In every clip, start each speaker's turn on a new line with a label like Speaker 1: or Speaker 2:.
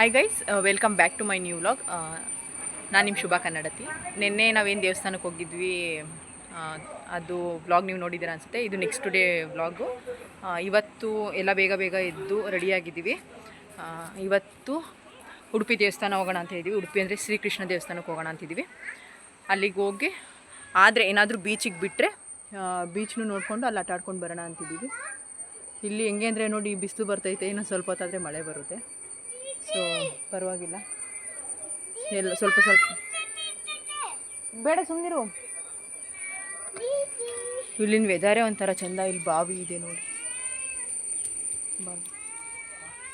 Speaker 1: Hi guys welcome back to my new vlog ನಾನು ನಿಮ್ಮ ಶುಭ ಕನ್ನಡತಿ. ನಿನ್ನೆ ನಾವೇನು ದೇವಸ್ಥಾನಕ್ಕೆ ಹೋಗಿದ್ವಿ ಅದು ವ್ಲಾಗ್ ನೀವು ನೋಡಿದ್ದೀರಾ ಅನಿಸುತ್ತೆ. ಇದು ನೆಕ್ಸ್ಟ್ ಡೇ ವ್ಲಾಗು ಇವತ್ತು ಎಲ್ಲ ಬೇಗ ಬೇಗ ಎದ್ದು ರೆಡಿಯಾಗಿದ್ದೀವಿ ಇವತ್ತು ಉಡುಪಿ ದೇವಸ್ಥಾನ ಹೋಗೋಣ ಅಂತ ಇದ್ದೀವಿ ಉಡುಪಿ ಅಂದರೆ ಶ್ರೀಕೃಷ್ಣ ದೇವಸ್ಥಾನಕ್ಕೆ ಹೋಗೋಣ ಅಂತಿದ್ದೀವಿ ಅಲ್ಲಿಗೆ ಹೋಗಿ, ಆದರೆ ಏನಾದರೂ ಬೀಚಿಗೆ ಬಿಟ್ಟರೆ ಬೀಚ್ನು ನೋಡಿಕೊಂಡು ಅಲ್ಲಿ ಆಟ ಆಡ್ಕೊಂಡು ಬರೋಣ ಅಂತಿದ್ದೀವಿ ಇಲ್ಲಿ ಹೆಂಗೆ ಅಂದರೆ ನೋಡಿ ಬಿಸಿಲು ಬರ್ತೈತೆ, ಇನ್ನೊಂದು ಸ್ವಲ್ಪ ಹೊತ್ತಾದರೆ ಮಳೆ ಬರುತ್ತೆ. ಸೊ ಪರವಾಗಿಲ್ಲ. ಎಲ್ಲ ಸ್ವಲ್ಪ ಸ್ವಲ್ಪ. ಬೇಡ ಸುಮ್ಮನಿರು ಇಲ್ಲಿನ ವೆದರೇ ಒಂಥರ ಚೆಂದ, ಇಲ್ಲಿ ಬಾವಿ ಇದೆ ನೋಡಿ.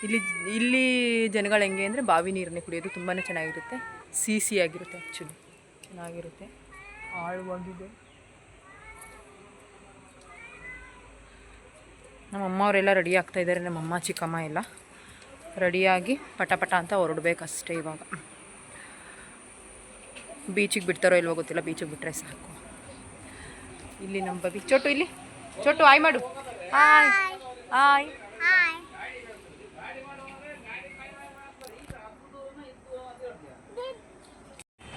Speaker 1: ಇಲ್ಲಿ ಇಲ್ಲಿ ಜನಗಳು ಹೆಂಗೆ ಅಂದರೆ ಬಾವಿ ನೀರನ್ನೇ ಕುಡಿಯೋದು ತುಂಬಾ ಚೆನ್ನಾಗಿರುತ್ತೆ. ಸಿಹಿ ಆಗಿರುತ್ತೆ ಆ್ಯಕ್ಚುಲಿ ಚೆನ್ನಾಗಿರುತ್ತೆ. ಆಳವಾಗಿದೆ. ನಮ್ಮ ಅಮ್ಮ ಅವರೆಲ್ಲ ರೆಡಿ ಆಗ್ತಾ ಇದ್ದಾರೆ ನಮ್ಮ ಅಮ್ಮ ಚಿಕ್ಕಮ್ಮ ಎಲ್ಲ. ರೆಡಿಯಾಗಿ ಪಟ ಪಟ ಅಂತ ಹೊರಡ್ಬೇಕಷ್ಟೇ ಇವಾಗ. ಬೀಚಿಗೆ ಬಿಡ್ತಾರೋ ಇಲ್ವೋ ಗೊತ್ತಿಲ್ಲ, ಬೀಚಿಗೆ ಬಿಟ್ಟರೆ ಸಾಕು. ಇಲ್ಲಿ ನಮ್ಮ ಬಬಿ ಚೋಟು ಇಲ್ಲಿ. ಚೋಟು ಆಯ್ ಮಾಡು. ಆಯ್ ಆಯ್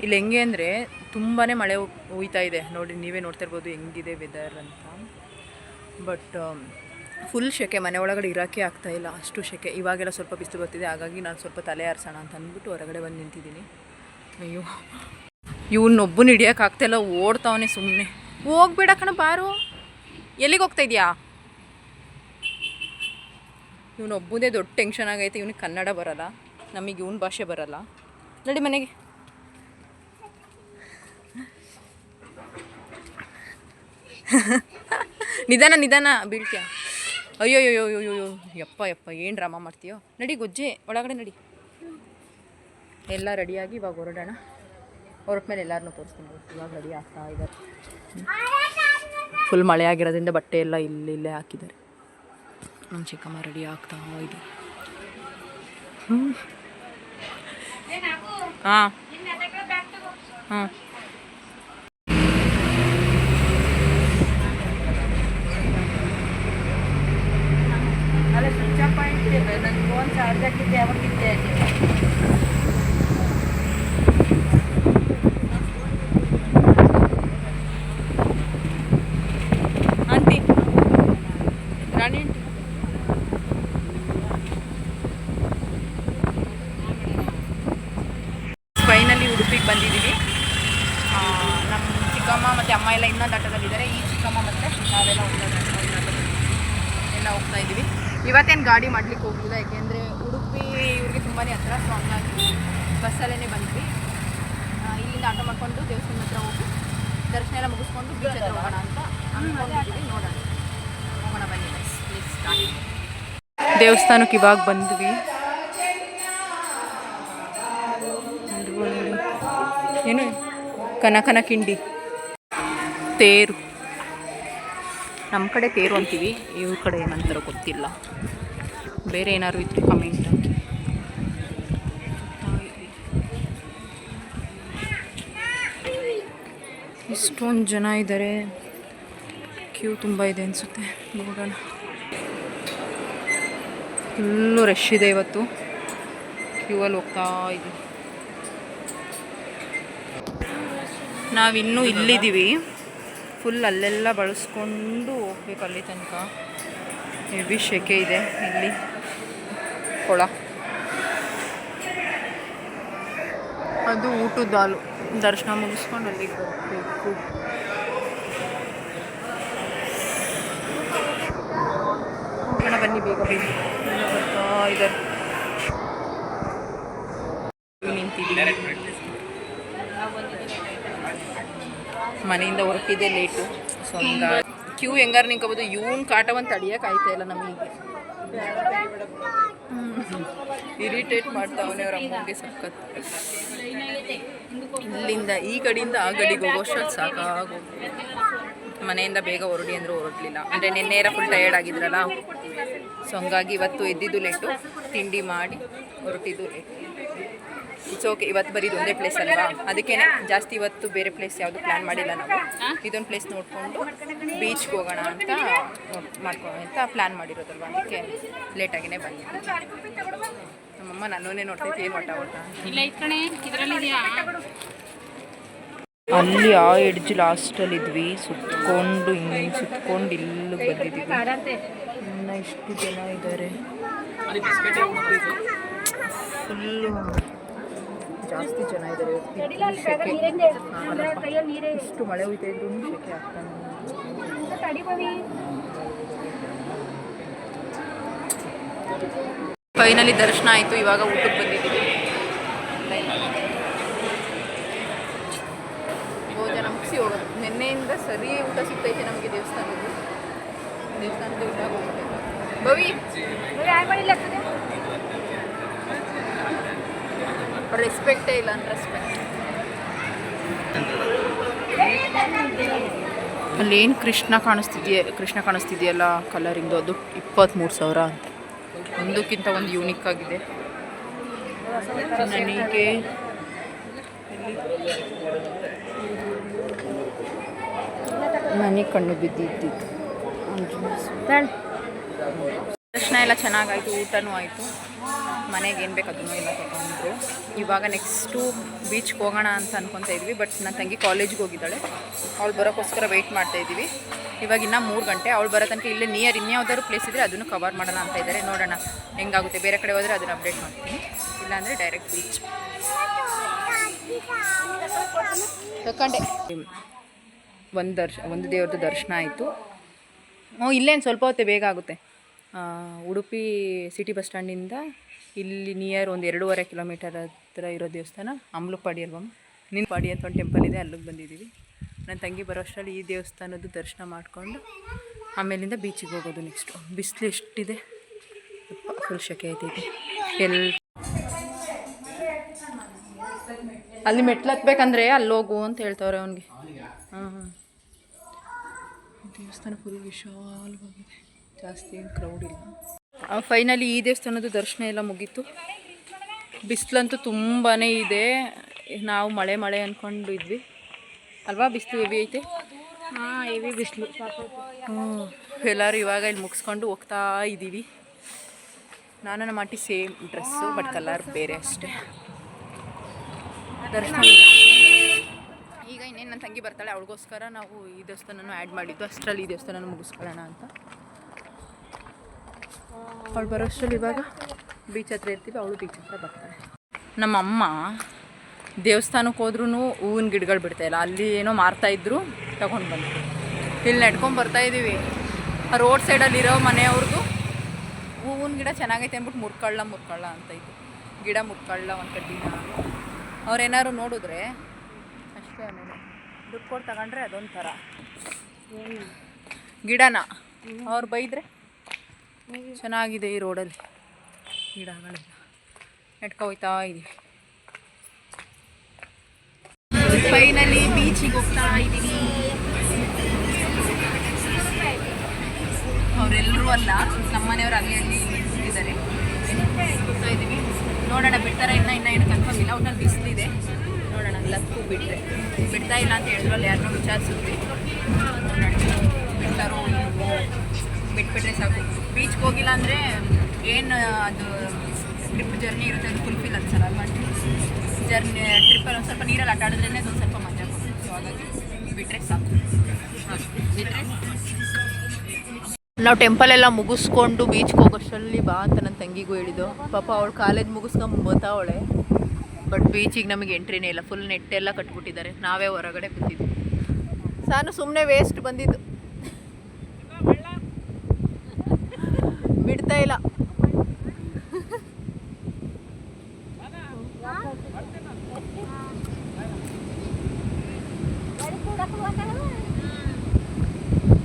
Speaker 1: ಇಲ್ಲಿ ಹೆಂಗೆ ಅಂದರೆ ತುಂಬಾ ಮಳೆ ಹೋಯ್ತಾ ಇದೆ. ನೋಡಿ, ನೀವೇ ನೋಡ್ತಾ ಇರ್ಬೋದು ಹೆಂಗಿದೆ ವೆದರ್ ಅಂತ. ಬಟ್ ಫುಲ್ ಶೆಕೆ, ಮನೆ ಒಳಗಡೆ ಇರೋಕ್ಕೆ ಆಗ್ತಾ ಇಲ್ಲ, ಅಷ್ಟು ಶೆಕೆ. ಇವಾಗೆಲ್ಲ ಸ್ವಲ್ಪ ಬಿಸಿಲು ಬರ್ತಿದೆ, ಹಾಗಾಗಿ ನಾನು ಸ್ವಲ್ಪ ತಲೆ ಆರಿಸೋಣ ಅಂತ ಅಂದ್ಬಿಟ್ಟು ಹೊರಗಡೆ ಬಂದು ನಿಂತಿದ್ದೀನಿ. ಅಯ್ಯೋ. ಇವನ್ನೊಬ್ಬನ ಹಿಡಿಯೋಕ್ಕಾಗ್ತಾಯಿಲ್ಲ ಓಡ್ತಾವನೆ ಸುಮ್ಮನೆ ಹೋಗ್ಬೇಡ ಕಣ, ಬಾರು. ಎಲ್ಲಿಗೆ ಹೋಗ್ತಾ ಇದೆಯಾ? ಇವನೊಬ್ಬನೇ ದೊಡ್ಡ ಟೆನ್ಷನ್ ಆಗೈತೆ, ಇವನಿಗೆ ಕನ್ನಡ ಬರಲ್ಲ. ನಮಗೆ ಇವನ ಭಾಷೆ ಬರಲ್ಲ. ನಡಿ ಮನೆಗೆ. ನಿಧಾನ ನಿಧಾನ, ಬೀಳ್ತೀಯ? ಅಯ್ಯೋ ಅಯ್ಯೋ ಅಯ್ಯೋ ಯಪ್ಪ ಯಪ್ಪ ಏನು ಡ್ರಾಮ ಮಾಡ್ತೀಯೋ. ನಡಿ ಗೊಜ್ಜೆ ಒಳಗಡೆ ನಡಿ. ಎಲ್ಲ ರೆಡಿಯಾಗಿ ಇವಾಗ ಹೊರಡೋಣ. ಹೊರಟ ಮೇಲೆ ಎಲ್ಲರನ್ನೂ ತೋರಿಸ್ತೀನಿ ಇವಾಗ ರೆಡಿ ಆಗ್ತಾ ಇದ್ದಾರೆ. ಫುಲ್ ಮಳೆ ಆಗಿರೋದ್ರಿಂದ ಬಟ್ಟೆ ಎಲ್ಲ ಇಲ್ಲಿ ಇಲ್ಲೇ ಹಾಕಿದ್ದಾರೆ. ನಮ್ಮ ಚಿಕ್ಕಮ್ಮ ರೆಡಿ ಆಗ್ತಾ ಇದೆ. ಹಾಂ. ಹಾಂ ರಾಣಿ ಆಂಟಿ ಫೈನಲಿ ಉಡುಪಿಗೆ ಬಂದಿದ್ದೀವಿ ನಮ್ಮ ಚಿಕ್ಕಮ್ಮ ಮತ್ತು ಅಮ್ಮ ಎಲ್ಲ ಇನ್ನೊಂದು ಆಟದಲ್ಲಿದ್ದಾರೆ. ಈ ಚಿಕ್ಕಮ್ಮ ಮತ್ತು ನಾವೆಲ್ಲ ಆಟ- ಎಲ್ಲ ಹೋಗ್ತಾ ಇದ್ದೀವಿ. ಇವತ್ತೇನು ಗಾಡಿ ಮಾಡ್ಲಿಕ್ಕೆ ಹೋಗಿಲ್ಲ ಯಾಕೆಂದರೆ ಉಡುಪಿ ಇವ್ರಿಗೆ ತುಂಬಾ ಹತ್ರ ಸೊ ಹಂಗಾಗಿ ಬಸ್ಸಲ್ಲೇ ಬಂದ್ವಿ. ಇಲ್ಲಿಂದ ಆಟೋ ಮಾಡ್ಕೊಂಡು ದೇವಸ್ಥಾನ ಹತ್ರ ಹೋಗಿ ದರ್ಶನ ಎಲ್ಲ ಮುಗಿಸ್ಕೊಂಡು ಬೀಚ್ ಹತ್ರ ಹೋಗೋಣ ಅಂತ ಅನ್ಕೊಂಡಿದ್ದೀವಿ ನೋಡೋಣ. ಹೋಗೋಣ ಬನ್ನಿ ಪ್ಲೀಸ್ ದೇವಸ್ಥಾನಕ್ಕೆ ಇವಾಗ ಬಂದ್ವಿ. ಏನು? ಕನಕನ ಕಿಂಡಿ. ತೇರು. ನಮ್ಮ ಕಡೆ ತೇರು ಅಂತೀವಿ ಇವ್ರ ಕಡೆ ಏನಂತಾರೋ ಗೊತ್ತಿಲ್ಲ. ಬೇರೆ ಏನಾದ್ರು ಇತ್ತು ಕಮೆಂಟ್ ಹಾಕಿ ಇಷ್ಟೊಂದು ಜನ ಇದ್ದಾರೆ ಕ್ಯೂ ತುಂಬ ಇದೆ ಅನಿಸುತ್ತೆ. ನೋಡೋಣ. ಫುಲ್ಲು ರಶ್ ಇದೆ ಇವತ್ತು. ಕ್ಯೂ ಅಲ್ಲಿ ಹೋಗ್ತಾ ಇದ್ದೀವಿ. ನಾವಿನ್ನೂ ಇಲ್ಲಿದ್ದೀವಿ. ಫುಲ್ ಅಲ್ಲೆಲ್ಲ ಬಳಸ್ಕೊಂಡು ಹೋಗ್ಬೇಕು ಅಲ್ಲಿ ತನಕ. ಹೆವಿ ಶೆಕೆ ಇದೆ ಇಲ್ಲಿ. ಕೊಳ. ಅದು ಊಟದ ಹಾಲು ದರ್ಶನ ಮುಗಿಸ್ಕೊಂಡು ಅಲ್ಲಿಗೆ ಹೋಗ್ಬೇಕು. ಬನ್ನಿ ಬೇಗ ಬೇಗ. ಬರ್ತಾ ಇದ್ದಾರೆ. ಮನೆಯಿಂದ ಹೊರಟಿದೆ ಲೇಟು ಸೊ ಕ್ಯೂ ಹೆಂಗಾರು ನಿಂಕೋಬೋದು? ಇವನ್ ಕಾಟವನ್ನು ತಡಿಯೋಕೆ ಆಯ್ತಾ ಇಲ್ಲ ನಮಗೆ. ಇರಿಟೇಟ್ ಮಾಡ್ತಾವನೆ ಅವ್ರ ಅಮ್ಮಂಗೆ ಸಖತ್. ಇಲ್ಲಿಂದ, ಈ ಕಡೆಯಿಂದ ಆ ಗಡಿಗೆ ಹೋಗೋಷ್ಟೊತ್ತು ಸಾಕಾಗೋ ಮನೆಯಿಂದ ಬೇಗ ಹೊರಡಿ ಅಂದ್ರೆ ಹೊರಡಲಿಲ್ಲ. ಅಂದರೆ ನಿನ್ನೆರ ಫುಲ್ ಟಯರ್ಡ್ ಆಗಿದ್ರಲ್ಲ? ಸೊ ಹಂಗಾಗಿ ಇವತ್ತು ಎದ್ದಿದ್ದು ಲೇಟು ತಿಂಡಿ ಮಾಡಿ ಹೊರಟಿದ್ದು ಲೇಟು ಇಟ್ಸ್ ಓಕೆ ಇವತ್ತು ಬರೀ ಒಂದೇ ಪ್ಲೇಸ್ ಅಲ್ವಾ? ಅದಕ್ಕೆ ಜಾಸ್ತಿ ಇವತ್ತು ಬೇರೆ ಪ್ಲೇಸ್ ಯಾವುದು ಪ್ಲ್ಯಾನ್ ಮಾಡಿಲ್ಲ ನಾವು. ಇದೊಂದು ಪ್ಲೇಸ್ ನೋಡಿಕೊಂಡು ಬೀಚ್ಗೆ ಹೋಗೋಣ ಅಂತ ಮಾಡ್ಕೊ ಅಂತ ಪ್ಲ್ಯಾನ್ ಮಾಡಿರೋದಲ್ವ? ಅದಕ್ಕೆ ಲೇಟಾಗಿನೇ ಬನ್ನಿ ನಮ್ಮ ನಮ್ಮಮ್ಮ ನನ್ನನ್ನೇ ನೋಡ್ತೈತಿ ಏನು ಹೊಟ್ಟ ಹೊಟ್ಟ
Speaker 2: ಇಲ್ಲ ಇಟ್ಕಣೆ ಇದರಲ್ಲಿದೆಯಾ
Speaker 1: ಅಲ್ಲಿ ಆ ಎಡ್ಜ್ ಲಾಸ್ಟಲ್ಲಿ ಇದ್ವಿ ಸುತ್ಕೊಂಡು ಹಿಂಗೆ ಸುತ್ಕೊಂಡು ಇಲ್ಲಿ ಬಂದಿದ್ದೀವಿ ಇನ್ನು ಇಷ್ಟು ಜನ ಇದ್ದಾರೆ ಫುಲ್ಲು ಜಾಸ್ತಿ ಜನ ಇದ್ದಾರೆ. ಆಗಲ್ಲಪ್ಪ. ಇಷ್ಟು ಮಳೆ ಹೋಯ್ತಾ ಇದ್ರು ಶೆಕೆ ಆಗ್ತಾನೆ ಫೈನಲಿ ದರ್ಶನ ಆಯ್ತು ಇವಾಗ ಊಟಕ್ಕೆ ಬಂದಿದ್ದೀವಿ. ಭೋಜನ ಮುಗಿಸಿ ಹೋಗೋದು. ನಿನ್ನೆಯಿಂದ ಸರಿ ಊಟ ಸಿಗ್ತೈತೆ ನಮಗೆ ದೇವಸ್ಥಾನದ್ದು ದೇವಸ್ಥಾನದ ಊಟ ಹೋಗ್ಬೇಕು ಭವಿ! ರೆಸ್ಪೆಕ್ಟೇ ಇಲ್ಲ ಅಂತ ರೆಸ್ಪೆಕ್ಟ್ ಅಲ್ಲೇನು ಕೃಷ್ಣ ಕಾಣಿಸ್ತಿದೆಯೇ, ಕೃಷ್ಣ ಕಾಣಿಸ್ತಿದೆಯಲ್ಲ ಕಲರಿಂದು ಅದು ಇಪ್ಪತ್ತ್ಮೂರು ಸಾವಿರ ಅಂತ. ಒಂದಕ್ಕಿಂತ ಒಂದು ಯೂನಿಕ್ ಆಗಿದೆ. ನನಗೆ ನನಗೆ ಕಣ್ಣು ಬಿದ್ದಿದ್ದಿದ್ದು ದರ್ಶನ ಎಲ್ಲ ಚೆನ್ನಾಗಾಯಿತು, ಊಟನೂ ಆಯಿತು. ಮನೆಗೆ ಏನು ಬೇಕು ಅದನ್ನು ಎಲ್ಲ ತಗೊಂಡ್ರು. ಇವಾಗ ನೆಕ್ಸ್ಟು ಬೀಚ್ಗೆ ಹೋಗೋಣ ಅಂತ ಅನ್ಕೊತಾ ಇದ್ವಿ ಬಟ್ ನನ್ನ ತಂಗಿ ಕಾಲೇಜ್ಗೆ ಹೋಗಿದ್ದಾಳೆ. ಅವಳು ಬರೋಕ್ಕೋಸ್ಕರ ವೆಯ್ಟ್ ಮಾಡ್ತಾ ಇದ್ದೀವಿ. ಇವಾಗ ಇನ್ನೂ ಮೂರು ಗಂಟೆ, ಅವಳು ಬರೋ ತನಕ ಇಲ್ಲೇ ನಿಯರ್ ಇನ್ಯಾವುದಾದ್ರು ಪ್ಲೇಸ್ ಇದ್ದರೆ ಅದನ್ನು ಕವರ್ ಮಾಡೋಣ ಅಂತ ಇದ್ದಾರೆ. ನೋಡೋಣ ಹೆಂಗಾಗುತ್ತೆ, ಬೇರೆ ಕಡೆ ಹೋದರೆ ಅದನ್ನು ಅಪ್ಡೇಟ್ ಮಾಡ್ತೀನಿ. ಇಲ್ಲಾಂದರೆ ಡೈರೆಕ್ಟ್ ಬೀಚ್ ಒಂದು ದರ್ಶ, ಒಂದು ದೇವ್ರದ್ದು ದರ್ಶನ ಆಯಿತು. ಹ್ಞೂ ಇಲ್ಲೇನು ಸ್ವಲ್ಪ ಹೊತ್ತೆ ಬೇಗ ಆಗುತ್ತೆ. ಉಡುಪಿ ಸಿಟಿ ಬಸ್ ಸ್ಟ್ಯಾಂಡಿಂದ ಇಲ್ಲಿ ನಿಯರ್ ಒಂದು ಎರಡೂವರೆ ಕಿಲೋಮೀಟರ್ ಹತ್ರ ಇರೋ ದೇವಸ್ಥಾನ, ಅಮ್ಲುಪಾಡಿ ಅಲ್ವಮ್ಮ ನಿನ್ಪಾಡಿ ಅಂತ ಒಂದು ಟೆಂಪಲ್ ಇದೆ, ಅಲ್ಲಿಗೆ ಬಂದಿದ್ದೀವಿ. ನನ್ನ ತಂಗಿ ಬರೋ ಅಷ್ಟರಲ್ಲಿ ಈ ದೇವಸ್ಥಾನದ್ದು ದರ್ಶನ ಮಾಡಿಕೊಂಡು ಆಮೇಲಿಂದ ಬೀಚಿಗೆ ಹೋಗೋದು ನೆಕ್ಸ್ಟು ಬಿಸಿಲು ಎಷ್ಟಿದೆ? ಫುಲ್ ಶೆಕೆ ಎಲ್ ಅಲ್ಲಿ ಮೆಟ್ಲು ಹತ್ಬೇಕಂದ್ರೆ ಅಲ್ಲಿ ಹೋಗು ಅಂತ ಹೇಳ್ತವ್ರೆ ಅವನಿಗೆ. ಹಾಂ ಹಾಂ ದೇವಸ್ಥಾನ ಫುಲ್ ವಿಶಾಲವಾಗಿದೆ. ಜಾಸ್ತಿ ಏನು ಕ್ರೌಡ್ ಇಲ್ಲ. ಫೈನಲಿ ಈ ದೇವಸ್ಥಾನದ ದರ್ಶನ ಎಲ್ಲ ಮುಗೀತು. ಬಿಸಿಲಂತೂ ತುಂಬಾ ಇದೆ. ನಾವು ಮಳೆ ಮಳೆ ಅಂದ್ಕೊಂಡು ಇದ್ವಿ. ಅಲ್ವಾ ಬಿಸಿಲು ಹೆವಿ ಐತೆ?
Speaker 2: ಹಾಂ ಹೆವಿ ಬಿಸಿಲು.
Speaker 1: ಹ್ಞೂ ಎಲ್ಲರೂ ಇವಾಗ ಇಲ್ಲಿ ಮುಗಿಸ್ಕೊಂಡು ಹೋಗ್ತಾ ಇದ್ದೀವಿ. ನಾನು ನಮ್ಮ aunty same dress but colour ಬೇರೆ ಅಷ್ಟೇ. ದರ್ಶನ ಈಗ ಇನ್ನೇನು ನನ್ನ ತಂಗಿ ಬರ್ತಾಳೆ ಅವಳಿಗೋಸ್ಕರ ನಾವು ಈ ದೇವಸ್ಥಾನನೂ ಆ್ಯಡ್ ಮಾಡಿದ್ದು. ಅಷ್ಟರಲ್ಲಿ ಈ ದೇವಸ್ಥಾನನ ಮುಗಿಸ್ಕೊಳ್ಳೋಣ ಅಂತ. ಅವಳು ಬರೋಷ್ಟರಲ್ಲಿ ಇವಾಗ ಬೀಚ್ ಹತ್ರ ಇರ್ತೀವಿ ಅವಳು ಬೀಚ್ ಹತ್ರ ಬರ್ತಾಳೆ. ನಮ್ಮಮ್ಮ ದೇವಸ್ಥಾನಕ್ಕೆ ಹೋದ್ರೂ ಹೂವಿನ ಗಿಡಗಳು ಬಿಡ್ತಾಯಿಲ್ಲ ಅಲ್ಲಿ ಏನೋ ಮಾರ್ತಾ ಇದ್ರು ತಗೊಂಡು ಬಂದು ಇಲ್ಲಿ ನಡ್ಕೊಂಡು ಬರ್ತಾ ಇದ್ದೀವಿ ಆ ರೋಡ್ ಸೈಡಲ್ಲಿ ಇರೋ ಮನೆಯವ್ರದ್ದು ಹೂವಿನ ಗಿಡ ಚೆನ್ನಾಗೈತೆ ಅಂದ್ಬಿಟ್ಟು ಮುರ್ಕೊಳ್ಳ ಮುರ್ಕೊಳ್ಳ ಅಂತ ಇತ್ತು ಗಿಡ ಮುರ್ಕೊಳ್ಳ ಒಂದು ಕಡ್ಡಿನ ಅವ್ರೇನಾದ್ರು ನೋಡಿದ್ರೆ ಅಷ್ಟೇ ನೋಡಿ ದುಡ್ಡು ಕೊಟ್ಟು ತಗೊಂಡ್ರೆ ಅದೊಂಥರ. ಗಿಡನ ಅವ್ರು ಬೈದ್ರೆ ಚೆನ್ನಾಗಿದೆ ಈ ರೋಡಲ್ಲಿ. ಗಿಡಗಳೆಲ್ಲ. ನೆಟ್ಕೊ ಹೋಯ್ತಾ ಇದೀವಿ. ಫೈನಲಿ ಬೀಚಿಗೆ ಹೋಗ್ತಾ ಇದ್ದೀವಿ ಅವರೆಲ್ಲರೂ ಅಲ್ಲ ನಮ್ಮನೆಯವರು ಅಲ್ಲಿ ಅಲ್ಲಿ ಇದ್ದಾರೆ. ಹೋಗ್ತಾ ಇದ್ದೀವಿ ನೋಡೋಣ, ಬಿಡ್ತಾರೆ ಇನ್ನ ಇನ್ನ ಏನು ಕನ್ಫರ್ಮ್ ಇಲ್ಲ. ಒಟ್ಟಲ್ಲಿ ಬಿಸಿಲಿದೆ. ನೋಡೋಣ, ಲಕ್ಕು ಬಿಟ್ಟರೆ ಬಿಡ್ತಾ ಇಲ್ಲ ಅಂತ ಹೇಳಿದ್ರು ಅಲ್ಲಿ ಯಾರನ್ನೂ ವಿಚಾರಿಸಿದ್ವಿ ಬಿಡ್ತಾರೋ ಬಿಟ್ಬಿಟ್ರೆ ಸಾಕು. ಬೀಚ್ಗೆ ಹೋಗಿಲ್ಲ ಅಂದರೆ ಏನು ಅದು ಟ್ರಿಪ್ ಜರ್ನಿ ಇರುತ್ತೆ ಅದು ಫುಲ್ಫಿಲ್ ಅನ್ಸಲ್ಲ ಅಲ್ವಾ? ಜರ್ನಿ ಟ್ರಿಪ್ಪಲ್ಲಿ ಒಂದು ಸ್ವಲ್ಪ ನೀರಲ್ಲಿ ಆಟ ಆಡಿದ್ರೇ ಒಂದು ಸ್ವಲ್ಪ ಮಜಾ ಸೊ ಹಾಗಾಗಿ ಬಿಟ್ಟರೆ ಸಾಕು. ಬಿಟ್ಟರೆ ನಾವು ಟೆಂಪಲ್ ಎಲ್ಲ ಮುಗಿಸ್ಕೊಂಡು ಬೀಚ್ಗೆ ಹೋಗೋಷ್ಟರಲ್ಲಿ ಬಾ ಅಂತ ನನ್ನ ತಂಗಿಗೂ ಹೇಳಿದ್ದು. ಪಾಪ ಅವಳು ಕಾಲೇಜ್ ಮುಗಿಸ್ಕೊಂಡು ಬರ್ತಾವಳೆ ಬಟ್ ಬೀಚಿಗೆ ನಮಗೆ ಎಂಟ್ರಿನೇ ಇಲ್ಲ. ಫುಲ್ ನೆಟ್ಟೆಲ್ಲ ಕಟ್ಬಿಟ್ಟಿದ್ದಾರೆ. ನಾವೇ ಹೊರಗಡೆ ಕೂತಿದ್ವಿ. ಸಾನು ಸುಮ್ಮನೆ ವೇಸ್ಟ್ ಬಂದಿದ್ದು ಬಿಡ್ತಾ ಇಲ್ಲ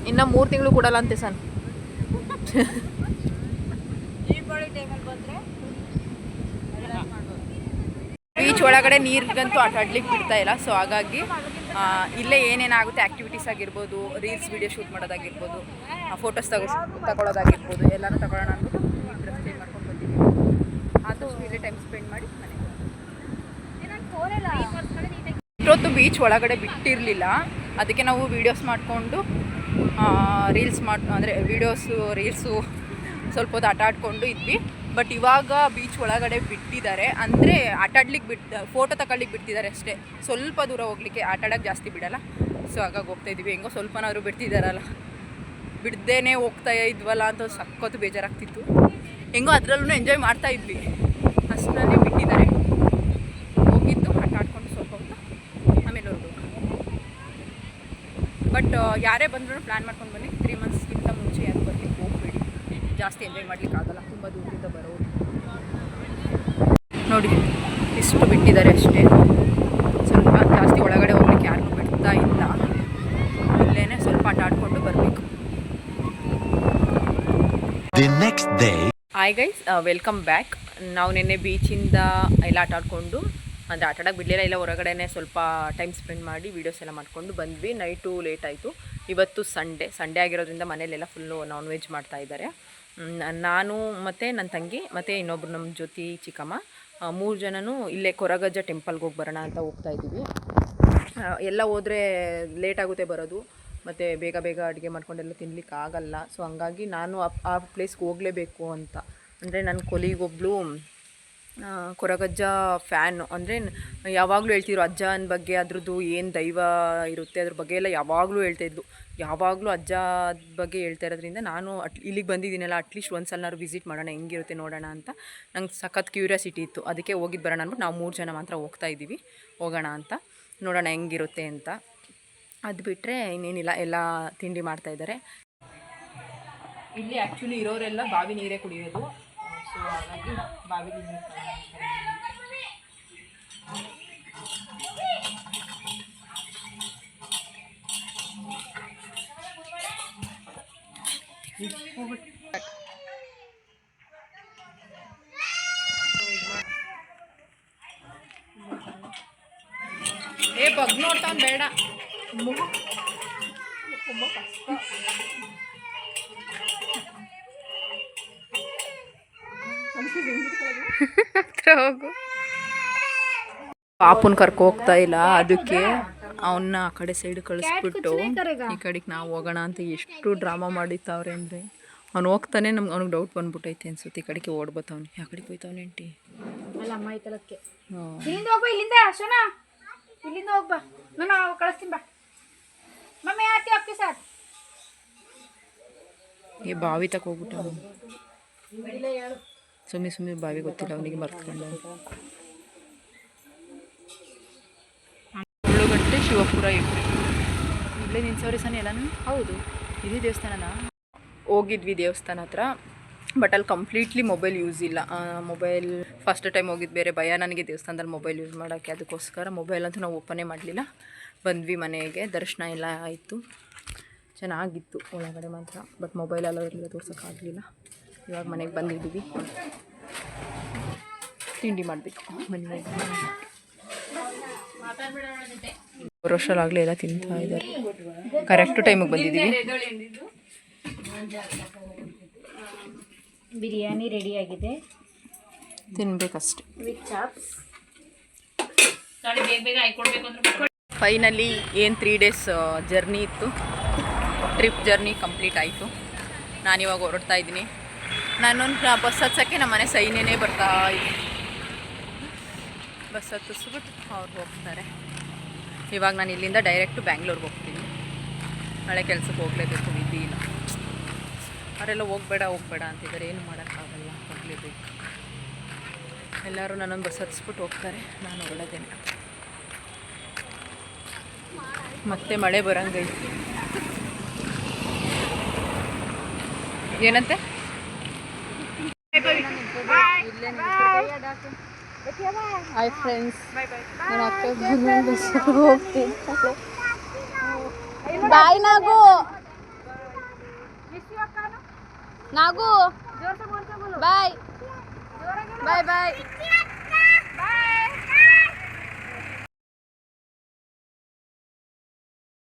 Speaker 1: ಇನ್ನು ಮೂರು ತಿಂಗಳು ಕೊಡಲ್ಲ ಅಂತೆ ಸನ್ ಬೀಚ್ ಒಳಗಡೆ ನೀರಿಗಂತೂ ಆಟ ಆಡ್ಲಿಕ್ಕೆ ಬಿಡ್ತಾ ಇಲ್ಲ ಸೊ ಹಾಗಾಗಿ ಇಲ್ಲೇ ಏನೇನಾಗುತ್ತೆ ಆ್ಯಕ್ಟಿವಿಟೀಸ್ ಆಗಿರ್ಬೋದು ರೀಲ್ಸ್ ವಿಡಿಯೋ ಶೂಟ್ ಮಾಡೋದಾಗಿರ್ಬೋದು ಫೋಟೋಸ್ ತಗೋ, ತಗೊಳ್ಳೋದಾಗಿರ್ಬೋದು, ಎಲ್ಲನೂ ತಗೊಳ್ಳೋಣ ಚೇಂಜ್ ಮಾಡ್ಕೊಂಡು ಟೈಮ್ ಸ್ಪೆಂಡ್ ಮಾಡಿ ಮನೆಗೆ ಇಷ್ಟೊತ್ತು ಬೀಚ್ ಒಳಗಡೆ ಬಿಟ್ಟಿರಲಿಲ್ಲ, ಅದಕ್ಕೆ ನಾವು ವೀಡಿಯೋಸ್ ಮಾಡಿಕೊಂಡು ರೀಲ್ಸ್ ಮಾಡಿ, ಅಂದರೆ ವೀಡಿಯೋಸು ರೀಲ್ಸು ಸ್ವಲ್ಪ ಹೊತ್ತು ಆಟ ಆಡಿಕೊಂಡು ಇದ್ವಿ. ಬಟ್ ಇವಾಗ ಬೀಚ್ ಒಳಗಡೆ ಬಿಟ್ಟಿದ್ದಾರೆ. ಅಂದರೆ ಆಟಾಡ್ಲಿಕ್ಕೆ ಬಿಟ್ಟು ಫೋಟೋ ತಗೊಳ್ಳಿಕ್ಕೆ ಬಿಡ್ತಿದ್ದಾರೆ ಅಷ್ಟೇ. ಸ್ವಲ್ಪ ದೂರ ಹೋಗ್ಲಿಕ್ಕೆ ಆಟಾಡೋಕ್ಕೆ ಜಾಸ್ತಿ ಬಿಡಲ್ಲ. ಸೊ ಹಾಗಾಗಿ ಹೋಗ್ತಾ ಇದ್ವಿ. ಹೆಂಗೋ ಸ್ವಲ್ಪನಾದ್ರು ಬಿಡ್ತಿದ್ದಾರಲ್ಲ ಬಿಡ್ದೇನೆ ಹೋಗ್ತಾ ಇದ್ವಲ್ಲ ಅಂತ ಸಖತ್ತು ಬೇಜಾರಾಗ್ತಿತ್ತು. ಹೆಂಗೋ ಅದರಲ್ಲೂ ಎಂಜಾಯ್ ಮಾಡ್ತಾ ಇದ್ವಿ. ಅಷ್ಟರಲ್ಲಿ ಬಿಟ್ಟಿದ್ದಾರೆ ಹೋಗಿದ್ದು ಆಟ ಆಡ್ಕೊಂಡು ಸ್ವಲ್ಪ ಹೊತ್ತು ಆಮೇಲೆ ಹೊರಡು ಬಟ್ ಯಾರೇ ಬಂದರೂ ಪ್ಲ್ಯಾನ್ ಮಾಡ್ಕೊಂಡು ಬನ್ನಿ. ತ್ರೀ ಮಂತ್ಸ್ಗಿಂತ ಮುಂಚೆ ಯಾರು ಬರ್ಲಿಕ್ಕೆ ಹೋಗ್ಬೇಡಿ. ಜಾಸ್ತಿ ಎಂಜಾಯ್ ಮಾಡ್ಲಿಕ್ಕೆ ಆಗಲ್ಲ. ತುಂಬ ದೂರದಿಂದ ಬರೋರು. ನೋಡಿ ಇಷ್ಟು ಬಿಟ್ಟಿದ್ದಾರೆ ಅಷ್ಟೇ. ಸ್ವಲ್ಪ ಜಾಸ್ತಿ ಒಳಗಡೆ ಹೋಗ್ಲಿಕ್ಕೆ ಯಾರಿಗೂ ಬಿಡ್ತಾ ಇಲ್ಲ. ಇಲ್ಲೇ ಸ್ವಲ್ಪ ಆಟ ಆಡ್ಕೊಂಡು ಬರಬೇಕು. ಹಾಯ್ ಗೈಸ್ ವೆಲ್ಕಮ್ ಬ್ಯಾಕ್ ನಾವು ನಿನ್ನೆ ಬೀಚಿಂದ ಎಲ್ಲ ಆಟ ಆಡಿಕೊಂಡು ಅಂದರೆ ಆಟಾಡಕ್ಕೆ ಬಿಡಲಿಲ್ಲ. ಇಲ್ಲ ಹೊರಗಡೆನೇ ಸ್ವಲ್ಪ ಟೈಮ್ ಸ್ಪೆಂಡ್ ಮಾಡಿ ವೀಡಿಯೋಸ್ ಎಲ್ಲ ಮಾಡಿಕೊಂಡು ಬಂದ್ವಿ. ನೈಟು ಲೇಟ್ ಆಯಿತು. ಇವತ್ತು ಸಂಡೇ ಸಂಡೇ ಆಗಿರೋದ್ರಿಂದ ಮನೇಲೆಲ್ಲ ಫುಲ್ಲು ನಾನ್ ವೆಜ್ ಮಾಡ್ತಾ ಇದ್ದಾರೆ. ನಾನು ಮತ್ತು ನನ್ನ ತಂಗಿ ಮತ್ತು ಇನ್ನೊಬ್ರು ನಮ್ಮ ಜೊತೆ ಚಿಕ್ಕಮ್ಮ. ಮೂರು ಜನನೂ ಇಲ್ಲೇ ಕೊರಗಜ್ಜ ಟೆಂಪಲ್ಗೆ ಹೋಗಿ ಬರೋಣ ಅಂತ ಹೋಗ್ತಾ ಇದ್ದೀವಿ. ಎಲ್ಲ ಹೋದರೆ ಲೇಟ್ ಆಗುತ್ತೆ ಬರೋದು. ಮತ್ತು ಬೇಗ ಬೇಗ ಅಡುಗೆ ಮಾಡ್ಕೊಂಡೆಲ್ಲ ತಿನ್ಲಿಕ್ಕೆ ಆಗಲ್ಲ. ಸೊ ಹಂಗಾಗಿ ನಾನು ಆ ಪ್ಲೇಸ್ಗೆ ಹೋಗಲೇಬೇಕು ಅಂತ. ಅಂದರೆ ನನ್ನ ಕೊಲಿಗೊಬ್ಳು ಆ, ಕೊರಗಜ್ಜ ಫ್ಯಾನು. ಅಂದರೆ ಯಾವಾಗಲೂ ಹೇಳ್ತಿದ್ರು ಅಜ್ಜನ ಬಗ್ಗೆ, ಅದ್ರದ್ದು ಏನು ದೈವ ಇರುತ್ತೆ, ಅದ್ರ ಬಗ್ಗೆ ಎಲ್ಲ ಯಾವಾಗಲೂ ಹೇಳ್ತಾಯಿದ್ಲು ಯಾವಾಗಲೂ ಅಜ್ಜ ಬಗ್ಗೆ ಹೇಳ್ತಾ ಇರೋದ್ರಿಂದ ನಾನು ಅಟ್, ಇಲ್ಲಿಗೆ ಬಂದಿದ್ದೀನಲ್ಲ ಅಟ್ಲೀಸ್ಟ್ ಒಂದು ಸಲನಾದ್ರು ವಿಸಿಟ್ ಮಾಡೋಣ, ಹೆಂಗಿರುತ್ತೆ ನೋಡೋಣ ಅಂತ ನಂಗೆ ಸಖತ್ ಕ್ಯೂರಿಯಾಸಿಟಿ ಇತ್ತು. ಅದಕ್ಕೆ ಹೋಗಿದ್ದು ಬರೋಣ ಅಂದ್ಬಿಟ್ಟು ನಾವು ಮೂರು ಜನ ಮಾತ್ರ ಹೋಗ್ತಾ ಇದ್ದೀವಿ. ಹೋಗೋಣ ಅಂತ. ನೋಡೋಣ ಹೆಂಗಿರುತ್ತೆ ಅಂತ. ಅದು ಬಿಟ್ಟರೆ ಇನ್ನೇನಿಲ್ಲ, ಎಲ್ಲ ತಿಂಡಿ ಮಾಡ್ತಾಯಿದ್ದಾರೆ ಇಲ್ಲಿ ಆ್ಯಕ್ಚುಲಿ ಇರೋರೆಲ್ಲ ಬಾವಿ ನೀರೇ ಕುಡಿಯೋದು. ಸೊ ಹಾಗಾಗಿ ಬಾವಿ ನೀರು ಏ ಬಗ್ ನೋಡ್ತಾವ್ ಬೇಡ ಮುಗ ತುಂಬ ಕಷ್ಟ ಹತ್ರ ಹೋಗು. ಪಾಪುನ್ ಕರ್ಕೊ ಹೋಗ್ತಾ ಇಲ್ಲ ಅದಕ್ಕೆ ಅವನ್ನ ಆ ಕಡೆ ಸೈಡ್ ಕಳಿಸ್ಬಿಟ್ಟು ಈ ಕಡೆಗೆ ನಾವು ಹೋಗೋಣ ಅಂತ ಎಷ್ಟು ಡ್ರಾಮಾ ಮಾಡಿತ್ತವ್ರೆ ಅಂದರೆ. ಅವ್ನು ಹೋಗ್ತಾನೆ ನಮ್ಗೆ ಅವ್ನಿಗೆ ಡೌಟ್ ಬಂದ್ಬಿಟ್ಟೈತೆ ಅನ್ಸುತ್ತೆ ಈ ಕಡೆಗೆ ಓಡ್ಬತ್ತವ್ನು. ಯಾವ ಕಡೆಗೆ ಹೋಯ್ತವ್ನೆ ಎಂಟಿ
Speaker 2: ಇಲ್ಲಿಂದ ಹೋಗ್ಬಾ ಇಲ್ಲಿಂದ ಅಶೋನ ಇಲ್ಲಿಂದ ಹೋಗ್ಬಾ. ನಾನು ಕಳಿಸ್ತೀನಿ ಬಾ. ಮಮ್ಮಿ ಆತಿ ಅಪ್ಪಿ ಸರ್.
Speaker 1: ಬಾವಿ ತಕ ಹೋಗ್ಬಿಟ್ಟು ಸುಮ್ಮನೆ ಸುಮ್ಮನೆ ಬಾವಿ ಗೊತ್ತಿಲ್ಲ ಅವನಿಗೆ ಮರ್ತ್ಕೊಂಡು. ಮುಳ್ಳುಗಟ್ಟೆ ಶಿವಪುರ ಇಬ್ಬರು ಇಲ್ಲೇ ನಿಲ್ಸವ್ರಿ ಸನಿ ಎಲ್ಲಾನು ಹೌದು. ಇದೇ ದೇವಸ್ಥಾನನ? ಹೋಗಿದ್ವಿ ದೇವಸ್ಥಾನ ಹತ್ರ ಬಟ್ ಅಲ್ಲಿ ಕಂಪ್ಲೀಟ್ಲಿ ಮೊಬೈಲ್ ಯೂಸ್ ಇಲ್ಲ. ಮೊಬೈಲ್ ಫಸ್ಟ್ ಟೈಮ್ ಹೋಗಿದ್ದು ಬೇರೆ ಭಯ. ನನಗೆ ದೇವಸ್ಥಾನದಲ್ಲಿ ಮೊಬೈಲ್ ಯೂಸ್ ಮಾಡೋಕ್ಕೆ ಅದಕ್ಕೋಸ್ಕರ ಮೊಬೈಲ್ ಅಂತೂ ನಾವು ಓಪನೇ ಮಾಡಲಿಲ್ಲ. ಬಂದ್ವಿ ಮನೆಗೆ ದರ್ಶನ ಎಲ್ಲ ಆಯಿತು. ಚೆನ್ನಾಗಿತ್ತು ಒಳಗಡೆ ಮಾತ್ರ ಬಟ್ ಮೊಬೈಲ್ ಎಲ್ಲ ತೋರ್ಸೋಕ್ಕಾಗಲಿಲ್ಲ. ಇವಾಗ ಮನೆಗೆ ಬಂದಿದ್ದೀವಿ. ತಿಂಡಿ ಮಾಡಬೇಕು. ಮೂರು ವರ್ಷಲಾಗಲಿ ಎಲ್ಲ ತಿಂತಾ ಇದ್ದಾರೆ. ಕರೆಕ್ಟ್ ಟೈಮಿಗೆ ಬಂದಿದ್ದೀವಿ.
Speaker 2: ಬಿರಿಯಾನಿ ರೆಡಿ ಆಗಿದೆ.
Speaker 1: ತಿನ್ಬೇಕಷ್ಟೆ. ಫೈನಲಿ ಏನು ತ್ರೀ ಡೇಸ್ ಜರ್ನಿ ಇತ್ತು. ಟ್ರಿಪ್ ಜರ್ನಿ ಕಂಪ್ಲೀಟ್ ಆಯಿತು. ನಾನಿವಾಗ ಹೊರಡ್ತಾ ಇದ್ದೀನಿ. ನಾನೊಂದು ಬಸ್ ಹತ್ಸೋಕ್ಕೆ ನಮ್ಮ ಮನೆ ಸೈನ್ಯನೇ ಬರ್ತಾ ಇದ್ದೀನಿ ಬಸ್ ಹತ್ತಿಸ್ಬಿಟ್ಟು ಅವ್ರು ಹೋಗ್ತಾರೆ. ಇವಾಗ ನಾನು ಇಲ್ಲಿಂದ ಡೈರೆಕ್ಟು ಬ್ಯಾಂಗ್ಳೂರ್ಗೆ ಹೋಗ್ತೀನಿ. ನಾಳೆ ಕೆಲ್ಸಕ್ಕೆ ಹೋಗಲೇಬೇಕು, ವಿಧಿ ಇಲ್ಲ. ಅವರೆಲ್ಲ ಹೋಗ್ಬೇಡ ಹೋಗ್ಬೇಡ ಅಂತಿದ್ದಾರೆ. ಏನು ಮಾಡೋಕ್ಕಾಗಲ್ಲ, ಹೋಗಲೇಬೇಕು. ಎಲ್ಲರೂ ನನ್ನೊಂದು ಬಸ್ ಹತ್ಸ್ಬಿಟ್ಟು ಹೋಗ್ತಾರೆ. ನಾನು ಹೊರಡೋದೇನೆ ಮತ್ತೆ ಮಳೆ ಬರಂಗೈತಿ. ಏನಂತೆ? ಹಾಯ್ ಫ್ರೆಂಡ್ಸ್ ನಾನು ಅಕ್ಕ ಹೋಗ್ತೀನಿ. ಬಾಯ್ ನಾಗು ನಾಗು ಬಾಯ್ ಬಾಯ್ ಬಾಯ್